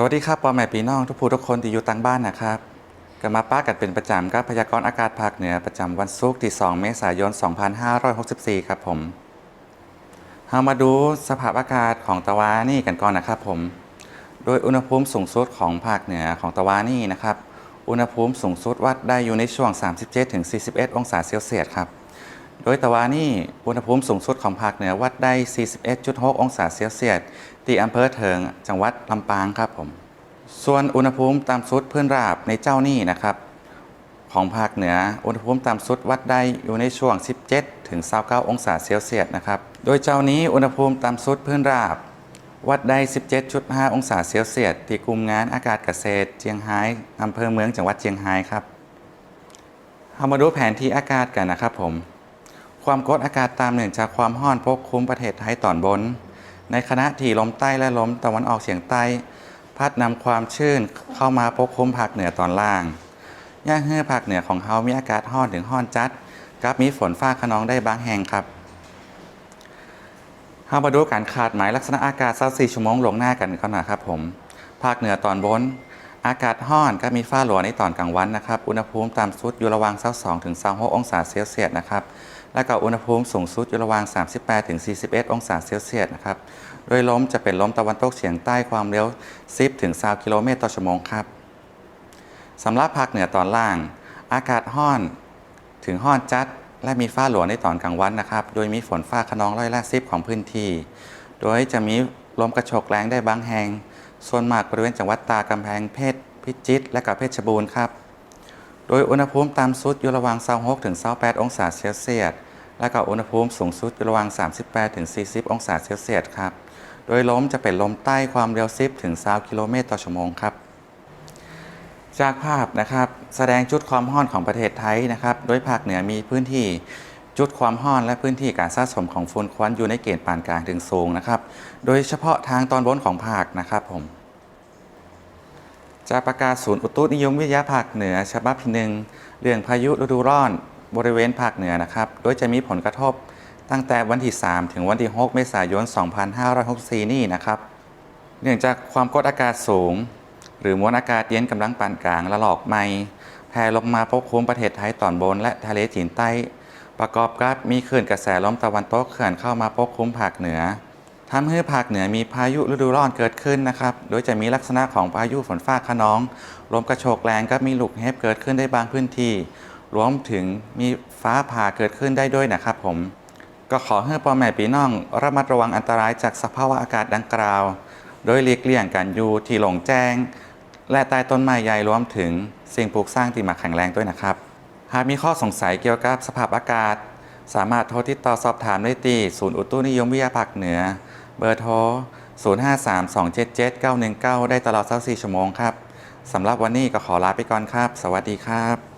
สวัสดีครับพ่อแม่พี่น้องทุกผู้ทุกคนที่อยู่ต่างบ้านนะครับก็มาป้ากันเป็นประจำกับพยากรณ์อากาศภาคเหนือประจำวันศุกร์ที่ 2 เมษายน 2564 ครับผมเรามาดูสภาพอากาศของตะวันนี่กันก่อนนะครับผม โดยอุณหภูมิสูงสุดของภาคเหนือของตะวันนี่นะครับ อุณหภูมิสูงสุดวัดได้อยู่ในช่วง 37-41 องศาเซลเซียสครับ โดยตะวันนี่อุณหภูมิสูงสุดของภาคเหนือวัดได้ 41.6 องศาเซลเซียสที่อำเภอเถิง จังหวัดลำปางครับผม ส่วนอุณหภูมิตามสุดพื้นราบในเจ้านี่นะครับ ของภาคเหนืออุณหภูมิตามสุดวัดได้อยู่ในช่วง 17 ถึง 29 องศาเซลเซียสนะครับ โดยเจ้านี้อุณหภูมิตามสุดพื้นราบ วัดได้ 17.5 องศาเซลเซียสที่กลุ่มงานอากาศเกษตรเจียงไฮ้อำเภอเมืองจังหวัดเจียงไฮ้ครับเรามาดูแผนที่อากาศกันนะครับผม ความกดอากาศตามเนื่องจากความร้อนปกคลุมประเทศไทยตอนบน ในขณะที่ลมใต้และลมตะวันออกเฉียงใต้ พัดนำความชื้นเข้ามาปกคลุมภาคเหนือตอนล่างย่างเฮือภาคเหนือของเฮามีอากาศร้อนถึงร้อนจัดกับมีฝนฟ้าขนองได้บางแห่งครับเฮามาดูการขาดหมายลักษณะอากาศ24ชั่วโมงลงหน้ากันก่อนนะครับผม ภาคเหนือตอนบน อากาศร้อนก็มีฟ้าหลวในตอนกลางวันนะครับ อุณหภูมิต่ำสุดอยู่ระหว่าง22ถึง26องศาเซลเซียสนะครับ และก็อุณหภูมิสูงสุดอยู่ระหว่าง 38ถึง41 องศาเซลเซียสนะครับ โดยลมจะเป็นลมตะวันตกเฉียงใต้ความเร็ว 10ถึง20กิโลเมตรต่อชั่วโมงครับสำหรับภาคเหนือตอนล่าง อากาศห้อนถึงห้อนจัด และมีฟ้าหลวในตอนกลางวันนะครับ โดยมีฝนฟ้าขนองร้อยละสิบของพื้นที่ โดยจะมีลมกระโชกแรงได้บางแห่ง ส่วนมากบริเวณจังหวัดตากำแพงเพชรพิจิตรและก็เพชรบูรณ์ครับ โดยอุณหภูมิต่ำสุดอยู่ระหว่าง26ถึง28องศาเซลเซียส และก็อุณหภูมิสูงสุดอยู่ระหว่าง 38ถึง40 องศาเซลเซียสครับ โดยลมจะเป็นลมใต้ความเร็ว 10ถึง20กิโลเมตรต่อชั่วโมงครับ จากภาพนะครับแสดงจุดความร้อนของประเทศไทยนะครับ โดยภาคเหนือมีพื้นที่ จุดความร้อนและพื้นที่การสะสมของฝุ่นควันอยู่ในเกณฑ์ปานกลางถึงสูงนะครับ โดยเฉพาะทางตอนบนของภาคนะครับผม จากประกาศศูนย์อุตุนิยมวิทยาภาคเหนือฉบับที่หนึ่งเรื่องพายุฤดูร้อนบริเวณภาคเหนือนะครับ โดยจะมีผลกระทบตั้งแต่วันที่ 3 ถึงวันที่ 6 เมษายน 2564 นี่นะครับ เนื่องจากความกดอากาศสูง หรือมวลอากาศเย็นกำลังปานกลางละลอกใหม่แผ่ลงมาปกคลุมประเทศไทยตอนบนและทะเลจีนใต้ ประกอบกับมีคลื่นกระแสลมตะวันตกเคลื่อนเข้ามาปกคลุมภาคเหนือทำให้ภาคเหนือมีพายุฤดูร้อนเกิดขึ้นนะครับ โดยจะมีลักษณะของพายุฝนฟ้าขนอง ลมกระโชกแรงก็มีลูกเห็บเกิดขึ้นได้บางพื้นที่ รวมถึงมีฟ้าผ่าเกิดขึ้นได้ด้วยนะครับผม ก็ขอให้พ่อแม่พี่น้องระมัดระวังอันตรายจากสภาวะอากาศดังกล่าว โดยหลีกเลี่ยงการอยู่ที่หลงแจ้ง และใต้ต้นไม้ใหญ่รวมถึงสิ่งปลูกสร้างที่มาแข็งแรงด้วยนะครับ หากมีข้อสงสัยเกี่ยวกับสภาพอากาศ สามารถโทรติดต่อสอบถามได้ที่ศูนย์อุตุนิยมวิทยาภาคเหนือ เบอร์โทร 0532779199 ได้ตลอด 24 ชั่วโมงครับ สำหรับวันนี้ก็ขอลาไปก่อนครับ สวัสดีครับ